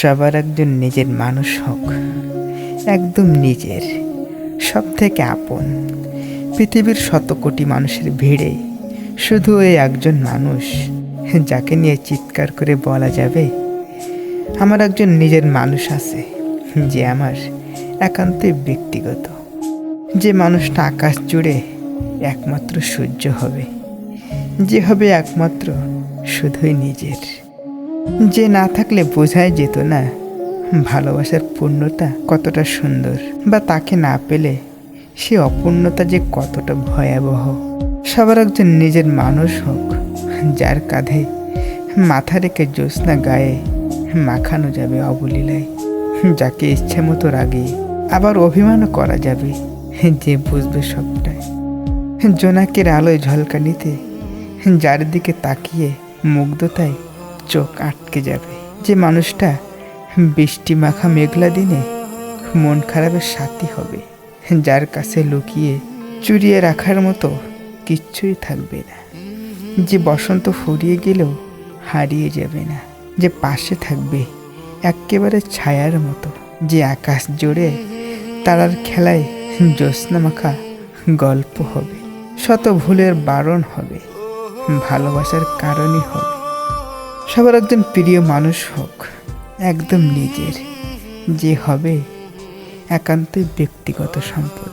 সবার একজন নিজের মানুষ হোক, একদম নিজের সব থেকে আপন। পৃথিবীর শত কোটি মানুষের ভিড়ে শুধু এই একজন মানুষ, যাকে নিয়ে চিৎকার করে বলা যাবে, আমার একজন নিজের মানুষ আছে, যে আমার একান্তই ব্যক্তিগত। যে মানুষটা আকাশ জুড়ে একমাত্র সূর্য হবে, যে হবে একমাত্র শুধুই নিজের। যে না থাকলে বোঝাই যেত না। ভালোবাসার পূর্ণতা কতটা সুন্দর, বা তাকে না পেলে সে অপূর্ণতা যে কতটা ভয়াবহ। সবার একজন নিজের মানুষ হোক, যার কাঁধে মাথা রেখে জ্যোৎস্না গায়ে মাখানো যাবে অবলীলায়, যাকে ইচ্ছে মতো রাগে আবার অভিমানও করা যাবে, যে বুঝবে সবটাই। জোনাকের আলোয় ঝলকানিতে, যার দিকে তাকিয়ে মুগ্ধতায় চোখ আটকে যাবে। যে মানুষটা বৃষ্টি মাখা মেঘলা দিনে মন খারাপের সাথী হবে, যার কাছে লুকিয়ে চুরিয়ে রাখার মতো কিচ্ছুই থাকবে না। যে বসন্ত ফুরিয়ে গেলেও হারিয়ে যাবে না, যে পাশে থাকবে একেবারে ছায়ার মতো, যে আকাশ জুড়ে তারার খেলায় জ্যোৎস্না মাখা গল্প হবে। শত ভুলের বারণ হবে, ভালোবাসার কারণই হবে। সবার একজন প্রিয় মানুষ হোক একদম নিজের। যে হবে একান্তই ব্যক্তিগত সম্পদ।